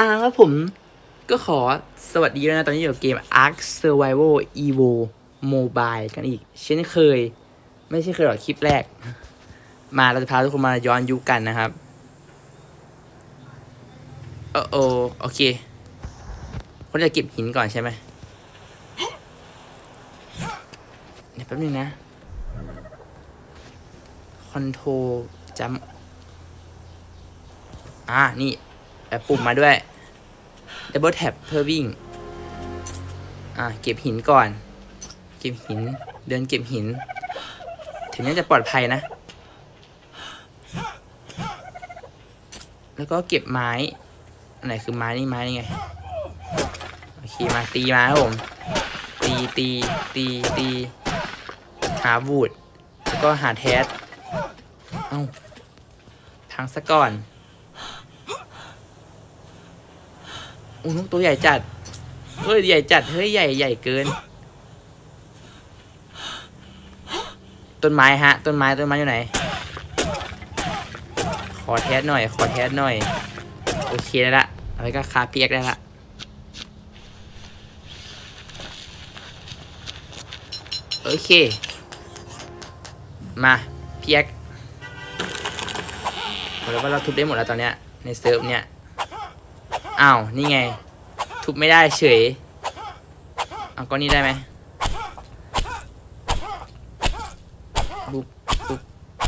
อ่าครับผมก็ขอสวัสดีด้วนะ ตอนนี้อยู่กับเกม Ark Survival Evo Mobile กันอีก เช่นเคย ไม่ใช่เคยหรอกคลิปแรก มาเราจะพาทุกคนมาย้อนยุคกันนะครับโอ้โอโอเค คนจะเก็บหินก่อนใช่ไหมเดี๋ยวแป๊บนึงนะคอนโทรจำอ่า นี่แบบปุ่มมาด้วย Double Tap เพื่อวิ่ง อ่าเก็บหินก่อน เก็บหิน เดินเก็บหิน ถึงนี้จะปลอดภัยนะ แล้วก็เก็บไม้อันไหนคือไม้นี่ไม้นี่ไง โอเคมาตีมาครับผม ตีตีตีตีหาวูดแล้วก็หาแทส เอ้าพังซะก่อน อู้นกตัวใหญ่จัด เฮ้ยใหญ่จัด เฮ้ยใหญ่ใหญ่เกิน ต้นไม้ฮะ ต้นไม้ต้นไม้อยู่ไหน ขอแทสหน่อย ขอแทสหน่อย โอเคได้ละอาไว้ก็คาเปียกได้ละโอเค มาเพียกบอกแล้วว่าเราทุบได้หมดแล้วตอนเนี้ยในเซิร์ฟเนี้ย อ้าว นี่ไง ทุบไม่ได้เฉยเอาก้อนนี้ได้ไหมปุ๊บปุ๊บ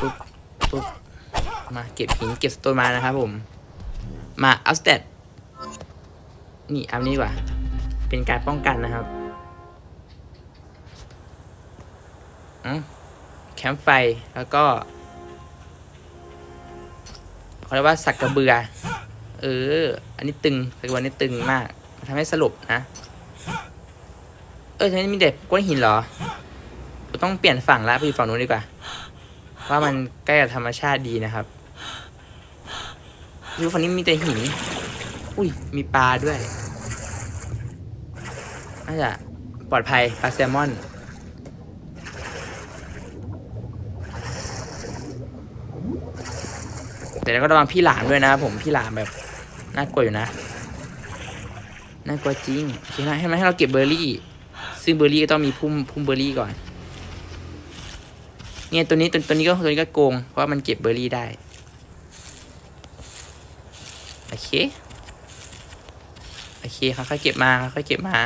ปุ๊บปุ๊บมาเก็บหินเก็บสโตนมานะครับผม มาอัพสเตตนี่อัพนี้ดีกว่า เป็นการป้องกันนะครับอืมแคมป์ไฟแล้วก็เขาเรียกว่าสักกระเบือ เออ อันนี้ตึงสักกระเบือนี่ตึงมากมันทำให้สลบนะ เออทีนี้มีเด็กก้อนหินเหรอเราต้องเปลี่ยนฝั่งละไปอยู่ฝั่งนู้นดีกว่า ว่ามันใกล้กับธรรมชาติดีนะครับดูฝั่งนี้มีแต่หิน อุ้ย มีปลาด้วย น่าจะปลอดภัยปลาแซลมอน แต่เราก็ระวังพี่หลามด้วยนะครับผม พี่หลามแบบ น่ากลัวอยู่นะน่ากลัวจริงโอเคนะให้มันให้เราเก็บเบอร์รี่ ซึ่งเบอร์รี่ก็ต้องมีพุ่มพุ่มเบอร์รี่ก่อน เนี่ยตัวนี้ตัวตัวนี้ก็ตัวนี้ก็โกง เพราะว่ามันเก็บเบอร์รี่ได้ โอเค โอเคค่อยๆเก็บมาค่อยๆเก็บมา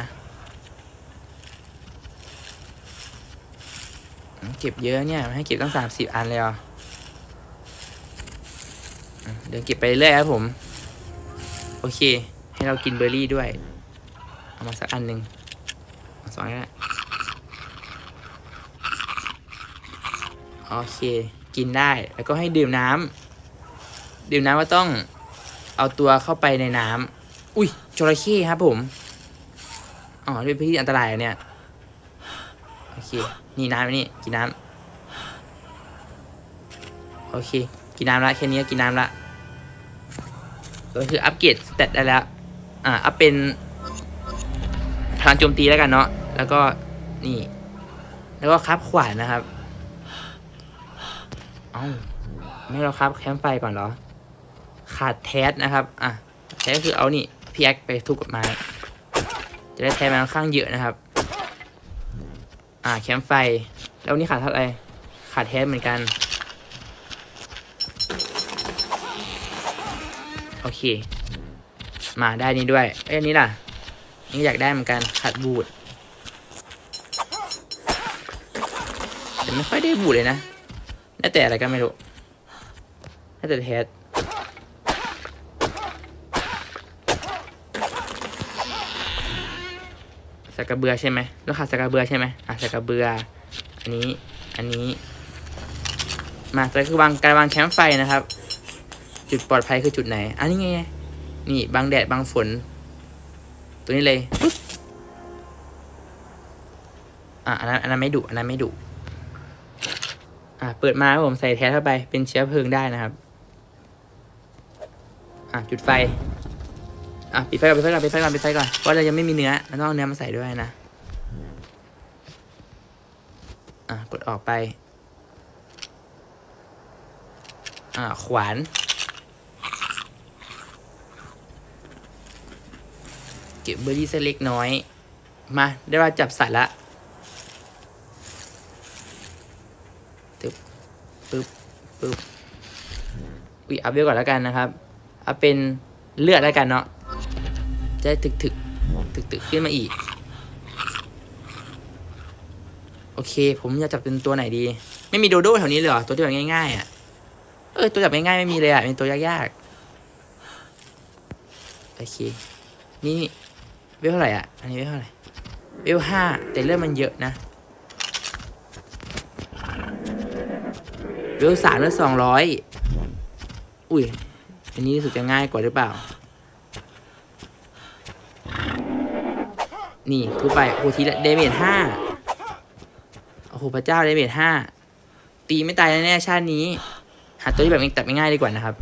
เก็บเยอะเนี่ยให้เก็บตั้งสามสิบอันเลยเหรออืมเดินเก็บไปเรื่อยครับผม โอเค ให้เรากินเบอร์รี่ด้วย เอามาสักอันหนึ่งเอาสองอันก็ได้โอเค กินได้แล้วก็ให้ดื่มน้ำดื่มน้ำก็ต้องเอาตัวเข้าไปในน้ำอุ้ยจระเข้ครับผมอ๋อนี่เป็นพื้นที่อันตรายเนี่ยโอเคนี่น้ำนี่กินน้ำโอเค กินน้ำละแค่นี้กินน้ำละ ก็คืออัปเกรดสเตตได้แล้ว อ่าอัพเป็นพลังโจมตีแล้วกันเนาะแล้วก็นี่ แล้วก็ครับขวานนะครับ เอ้าไม่เราครับแคมไฟก่อนเหรอ ขาดแทสนะครับ อะแทสคือเอานี่พีแอคไปทุบกับไม้จะได้แทสมาค่อนข้างเยอะนะครับ อ่าแคมไฟ แล้วนนี้ขาดเท่าไหร่ขาดแทสเหมือนกัน โอเค มาได้นี่ด้วย เอ้ยอันนี้ล่ะ นี่อยากได้เหมือนกันขาดบูดแต่ไม่ค่อยได้บูดเลยนะได้แต่อะไรก็ไม่รู้ได้แต่แทสสกระเบือใช่ไหมเราขาดสกระเบือใช่ไหมอะสกระเบือ อันนี้ อันนี้ มาตัวคือวางการวางแคมป์ไฟนะครับ จุดปลอดภัยคือจุดไหน อันนี้ไง นี่บังแดดบังฝน ตัวนี้เลยปึ๊บอะอันนั้นอันนั้นไม่ดุอันนั้นไม่ดุอะเปิดมาครับผมใส่แทสเข้าไปเป็นเชื้อเพลิงได้นะครับ อะจุดไฟ อะปิดไฟก่อนปิดไฟก่อนปิดไฟก่อนปิดไฟก่อนเพราะเรายังไม่มีเนื้อเราต้องเอาเนื้อมาใส่ด้วยนะ อะกดออกไป อ่าขวาน ก็บเบอร์รี่สักเล็กน้อย มา ได้ว่าจับสัตว์ละตึ๊บปึ๊บปึ๊บอุ้ยอัพเวลก่อนแล้วกันนะครับเอาเป็นเลือดแล้วกันเนาะจะถึกถึกถึกถึกขึ้นมาอีก โอเค ผมจะจับเป็นตัวไหนดี ไม่มีโดโด้แถวนี้เลยเหรอ ตัวที่แบบง่ายๆอะ เออ ตัวจับง่ายๆไม่มีเลยอะเป็นตัวยากๆ โอเค นี่นี่ เวลเท่าไหร่อะ อันนี้เวลเท่าไหร่เวลห้าแต่เลือดมันเยอะนะเวลสามเลือดสองร้อยอุ้ย อันนี้สึกจะง่ายกว่าหรือเปล่า นี่ทุบไปโอ้ทีละเดเมจห้าโอ้โหพระเจ้าเดเมจห้าตีไม่ตายแน่ๆชาตินี้ หาตัวที่แบบตัดไม่ง่ายดีกว่านะครับ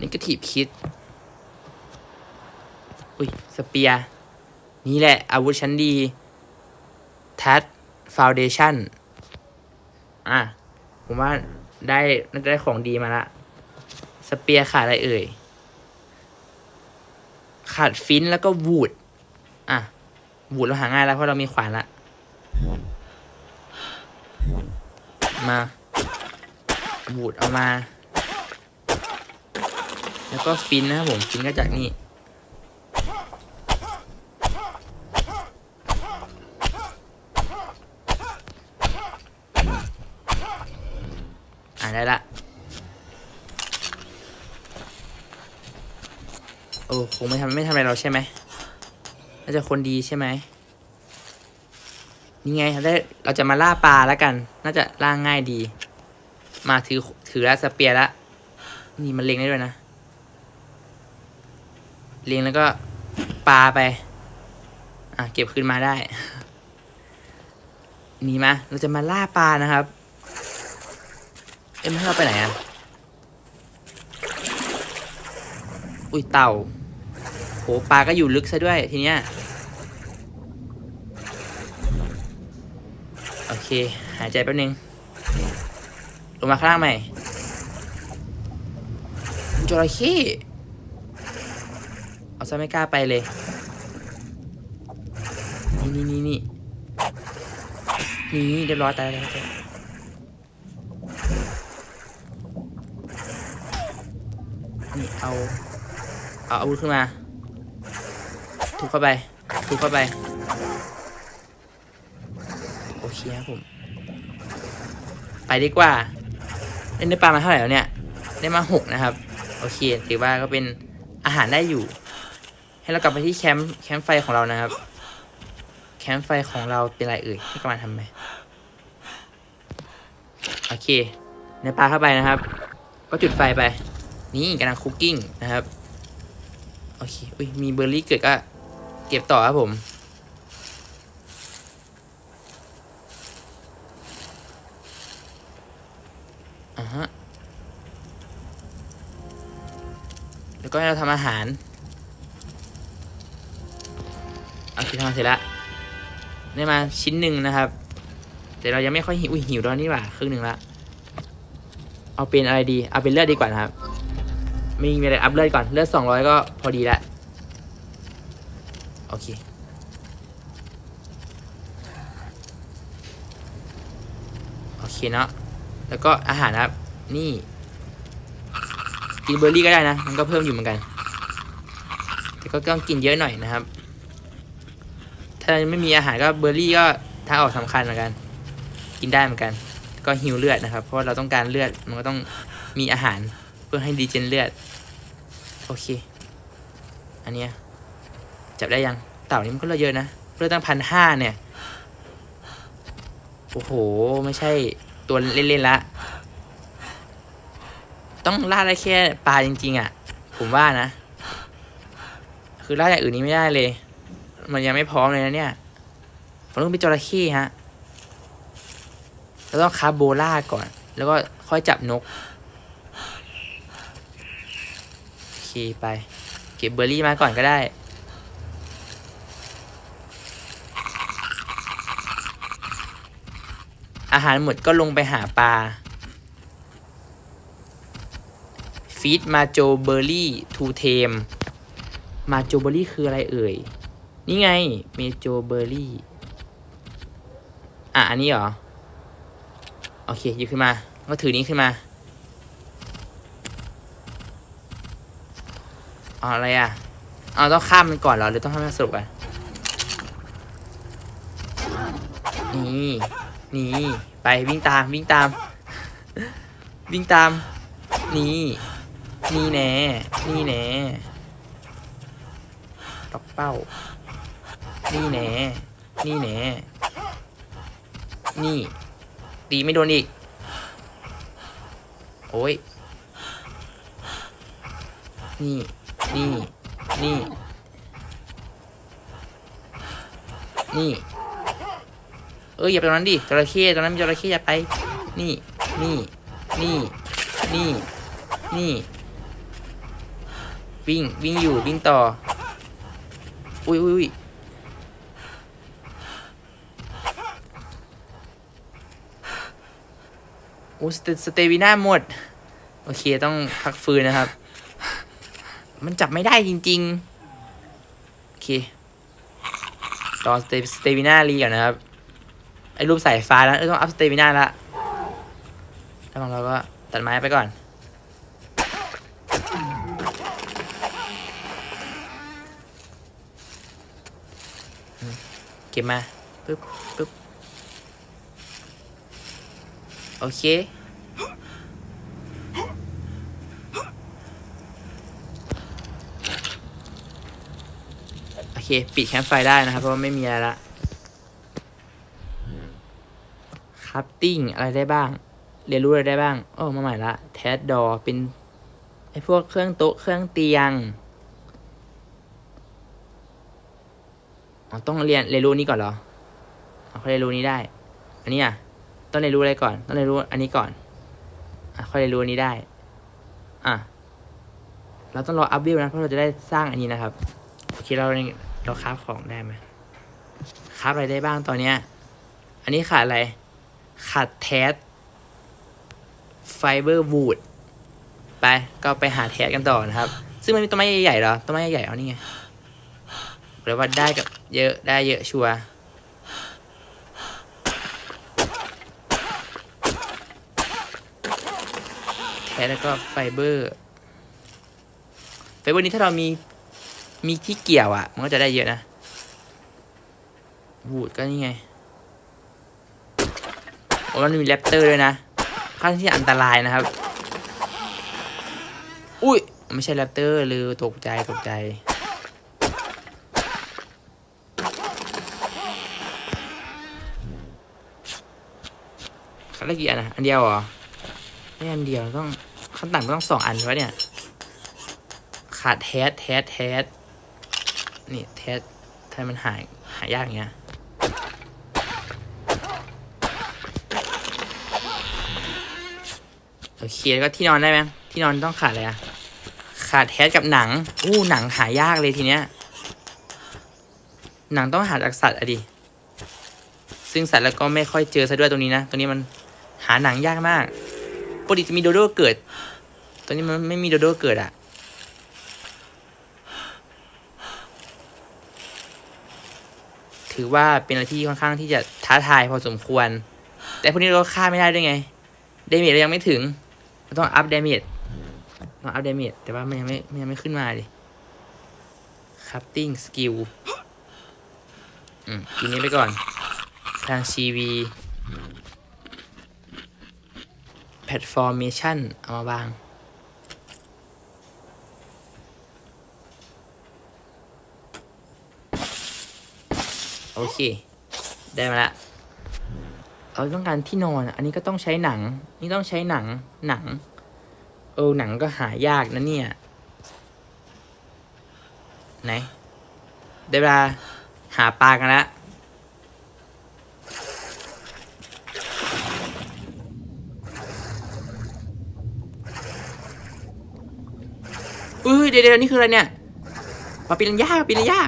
นี่ก็ถี บคิด อุ้ย สเปีย นี่แหละ อาวุธชั้นดี ทัดฟาวเดชั่น อะ ผมว่าได้น่าจะได้ของดีมาละ สเปียขาดอะไรเอ่ย ขาดฟินแล้วก็วูด อะ วูดเราหาง่ายแล้วเพราะเรามีขวานละ มา วูดเอามา แล้วก็ฟินนะครับผมฟินก็จากนี่อ่านได้ละโอ้คงไม่ทำไม่ทำอะไรเราใช่ไหมน่าจะคนดีใช่ไหมนี่ไงเราได้เราจะมาล่าปลาแล้วกัน น่าจะล่าง่ายดี มาถือถือแล้วสเปียร์ละนี่มันเล็งได้ด้วยนะ เล็งแล้วก็ปลาไป อะเก็บขึ้นมาได้ นี่มาเราจะมาล่าปลานะครับ เอ็มให้เราไปไหนอะ อุ้ยเต่าโหปลาก็อยู่ลึกซะด้วยทีเนี้ย โอเค หายใจแป๊บนึง ลงมาข้างล่างใหม่จระเข้ ซะไม่กล้าไปเลย นี่นี่นี่นี่นี่เรียบร้อยตายแล้วตายแล้วนี่เอา เอาอาวุธขึ้นมา ถูกเข้าไป ถูกเข้าไป โอเคครับผม ไปดีกว่าเล่นได้ปลามาเท่าไหร่แล้วเนี่ย ได้มาหกนะครับ โอเค ถือว่าก็เป็นอาหารได้อยู่ ให้เรากลับไปที่แคมป์แคมป์ไฟของเรานะครับ แคมป์ไฟของเราเป็นอะไรเอ่ยให้กำลังทำไหมโอเคในปลาเข้าไปนะครับ ก็จุดไฟไป นี่กำลังคุกกิ้งนะครับโอเคอุ้ยมีเบอร์รี่เกิดก็เก็บต่อครับผมอ่าฮะแล้วก็ให้เราทำอาหาร โอเสร็จแล้วได้มาชิ้นหนึ่งนะครับ แต่เรายังไม่ค่อยหิวอุ้ยหิวแล้วนี่หว่าครึ่งหนึ่งละเอาเป็นอะไรดี เอาเป็นเลือดดีกว่านะครับ มีมีอะไรอัพเลือดก่อน เลือดสองร้อยก็พอดีละโอเคโอเคเนาะแล้วก็อาหารครับ นี่กินเบอร์รี่ก็ได้นะ มันก็เพิ่มอยู่เหมือนกัน แต่ก็ต้องกินเยอะหน่อยนะครับ ถ้าไม่มีอาหารก็เบอร์รี่ก็ทางออกสำคัญเหมือนกัน กินได้เหมือนกัน ก็หิวเลือดนะครับ เพราะเราต้องการเลือดมันก็ต้องมีอาหารเพื่อให้ดีเจนเลือด โอเค อันเนี้ยจับได้ยังเต่านี้มันก็เลือดเยอะนะเลือดตั้งพันห้าเนี่ยโอ้โห ไม่ใช่ตัวเล่นๆละต้องล่าได้แค่ปลาจริงๆอะ ผมว่านะ คือล่าอย่างอื่นนี้ไม่ได้เลย มันยังไม่พร้อมเลยนะเนี่ยผมต้องเป็นจระเข้ฮะเราต้องคาร์โบล่าก่อน แล้วก็ค่อยจับนกโอเคไป เก็บเบอร์รี่มาก่อนก็ได้ อาหารหมดก็ลงไปหาปลาฟีดมาโจเบอร์รี่ทูเทมมาโจเบอร์รี่คืออะไรเอ่ย นี่ไง เมโจเบอร์รี่ อะ อันนี้เหรอ โอเคหยิบขึ้นมา ก็ถือนี้ขึ้นมาเอาอะไรอะเอาต้องข้ามมันก่อนเหรอ หรือต้องให้มันสรุปอะนี่นี่ไปวิ่งตามวิ่งตาม วิ่งตาม นี่นี่แน่นี่แน่ล็อกเป้า นี่แน่นี่แน่นี่ ตีไม่โดนอีก โอ้ย นี่ นี่ นี่ นี่ เอออย่าไปตรงนั้นดิจระเข้ตรงนั้นมีจระเข้อย่าไป นี่ นี่ นี่ นี่ นี่ วิ่ง วิ่งอยู่ วิ่งต่อ อุ้ยอุ้ย อุ้ยโอ้สเตสเตวิน่าหมด โอเคต้องพักฟื้นนะครับ มันจับไม่ได้จริง ๆ โอเคต่อสเตสเตวิน่ารีก่อนนะครับ ไอ้รูปสายฟ้าแล้วต้องอัพสเตมิน่าละแล้วเราก็ตัดไม้ไปก่อนเก็บมาปึ๊บ ปึ๊บ โอเค โอเค ปิดแคมป์ไฟได้นะครับ เพราะไม่มีอะไรละคัพติ้งอะไรได้บ้าง เรียนรู้อะไรได้บ้าง โอ้ มาใหม่ละ แทสดอเป็นไอพวกเครื่องโต๊ะเครื่องเตียงอ๋อต้องเรียนเรียนรู้นี้ก่อนเหรอเอาเรียนรู้นี้ได้ อันนี้อะ ต้องเรียนรู้อะไรก่อน ต้องเรียนรู้อันนี้ก่อนอะค่อยเรียนรู้อันนี้ได้ อะ เราต้องรออัพวิวนะเพราะเราจะได้สร้างอันนี้นะครับโอเคเราเราคราฟของได้ไหมคราฟอะไรได้บ้างตอนเนี้ย อันนี้ขาดอะไร ขาดแทสไฟเบอร์วูดไปก็ไปหาแทสกันต่อนะครับ ซึ่งมันมีต้นไม้ใหญ่ๆหรอต้นไม้ใหญ่ๆเอานี่ไงแปลว่าได้กับเยอะได้เยอะชัวร์ ทสแล้วก็ไฟเบอร์ไฟเบอร์นี้ถ้าเรามีมีที่เกี่ยวอะ่ะ มันก็จะได้เยอะนะวูดก็นี่ไงโอ้มันมีแรปเตอร์ด้วยนะค่อนที่อันตรายนะครับ อุ้ย ไม่ใช่แรปเตอร์หรือตกใจตกใจขาดได้กี่อันอะอันเดียวเหรอ ไม่อันเดียวต้องขั้นต่ำต้องสองอันวะเนี่ย ขาดแทสแทสแทสนี่แทสถ้ามันหายหายากอย่างเงี้ยโอเคแล้วก็ที่นอนได้ไหมที่นอนต้องขาดอะไรอะขาดแทสกับหนัง อู้หนังหายากเลยทีเนี้ย หนังต้องหาจากสัตว์อะดิ ซึ่งสัตว์แล้วก็ไม่ค่อยเจอซะด้วยตรงนี้นะ ตรงนี้มันหาหนังยากมาก ปกติจะมีโดโดเกิด ตอนนี้มันไม่มีโดโดเกิดอะถือว่าเป็นอะไรที่ค่อนข้างที่จะท้าทายพอสมควร แต่พวกนี้เราฆ่าไม่ได้ด้วยไง เดเมจเรายังไม่ถึงเราต้องอัพเดเมจต้องอัพเดเมจแต่ว่ามันยังไม่มันยังไม่ขึ้นมาดิคัพติ้งสกิลอืมกินนี้ไปก่อน ทางชีวี แพลตฟอร์มชั่นเอามาบาง โอเค ได้มาละเราต้องการที่นอน อันนี้ก็ต้องใช้หนัง นี่ต้องใช้หนัง หนัง เออ หนังก็หายากนะเนี่ย ไหน ได้เวลาหาปลากันละเอ้ย เดี๋ยวเดี๋ยวนี่คืออะไรเนี่ยปาปิรันย่าปลาปิรันย่า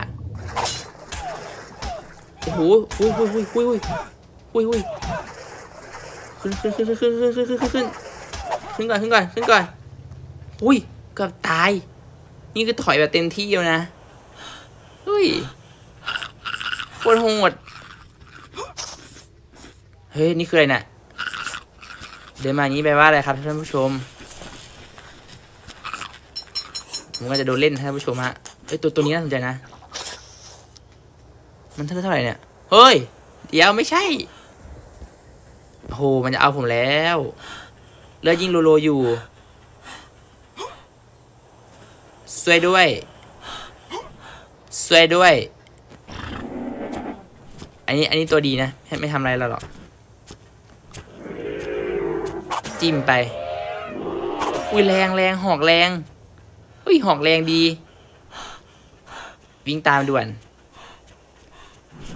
โอ้โหอุ้ยอุ้ยอุ้ยอุ้ยอุ้ยอุ้ยอุ้ยขึ้นขึ้นขึ้นขึ้นขึ้นขึ้นขึ้นขึ้นขึ้นขึ้นก่อนขึ้นก่อนขึ้นก่อนอุ้ยเกือบตาย นี่คือถอยแบบเต็มที่แล้วนะเฮ้ยโคตรโหดเฮ้ยนี่คืออะไรน่ะเดินมาอย่างนี้แปลว่าอะไรครับท่านผู้ชม ผมก็จะโดนเล่นท่านผู้ชมฮะเอ้ยตัวตัวนี้น่าสนใจนะ มันเท่าเท่าไหร่เนี่ย เฮ้ย เดี๋ยวไม่ใช่โอ้โหมันจะเอาผมแล้วเลือดยิงโลโลอยู่สวยด้วยสวยด้วย อันนี้อันนี้ตัวดีนะ ไม่ไม่ทำอะไรเราหรอก จิ้มไป อุ้ยแรงแรงหอกแรง อุ้ยหอกแรงดี วิ่งตามด่วน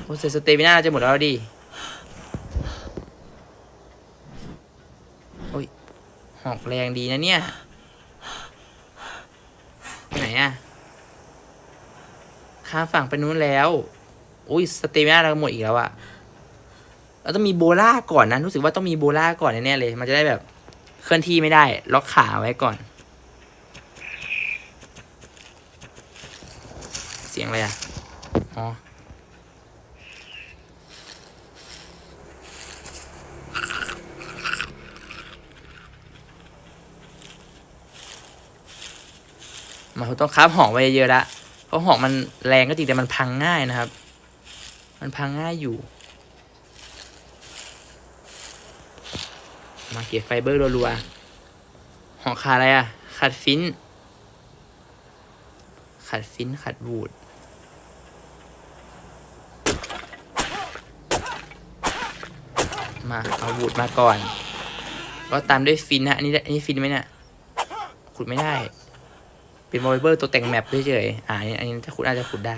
โอ้เสร็จสเตมิน่าจะหมดแล้วดิโอ้ยหอกแรงดีนะเนี่ยไปไหนอะข้ามฝั่งไปนู้นแล้วอุ้ยสเตมิน่าเราหมดอีกแล้วอะเราต้องมีโบล่าก่อนนะรู้สึกว่าต้องมีโบล่าก่อนแน่ๆเลย มันจะได้แบบเคลื่อนที่ไม่ได้ ล็อกขาไว้ก่อน เสียงอะไรอะ อ๋อมันต้องคราบหอกไว้เยอะๆละเพราะหอกมันแรงก็จริงแต่มันพังง่ายนะครับ มันพังง่ายอยู่ มาเก็บไฟเบอร์รัวๆหอกขาดอะไรอะ ขาดฟินขัดฟินขัดวูด มาเอาวูดมาก่อนก็ตามด้วยฟินนะอันนี้อันนี้ฟินไหมเนี่ยขุดไม่ได้ เป็นวอลเบอร์ตัวแต่งแมปเฉยๆอ่าอันนี้อันนี้ถ้าขุดอาจจะขุดได้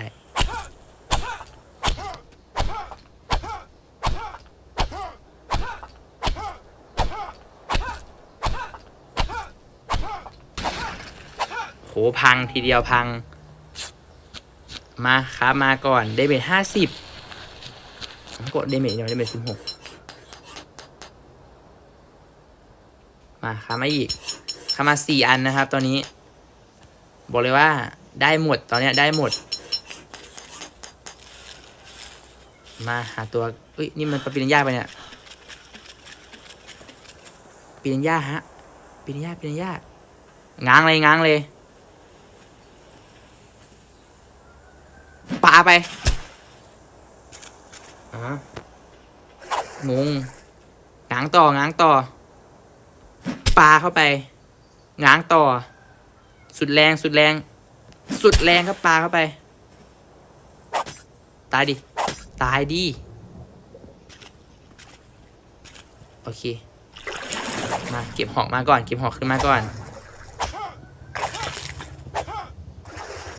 โหพังทีเดียวพัง มาครับมาก่อนเดเมจห้าสิบกดเดเมจเดียวเดเมจสิบหก มาครับมาอีกครับมาสี่อันนะครับ ตอนนี้ บอกเลยว่าได้หมดตอนเนี้ยได้หมด มาหาตัวเอ้ยนี่มันปะปิรัญญาไปเนี่ยปิรัญญาฮะปิรัญญาปิรัญญาง้างเลยง้างเลยปาไปอ๋องงง้างต่อง้างต่อ ปาเข้าไปง้างต่อ สุดแรงสุดแรง สุดแรงครับปาเข้าไป ตายดิ ตายดิ โอเค มาเก็บหอกมาก่อน เก็บหอกขึ้นมาก่อน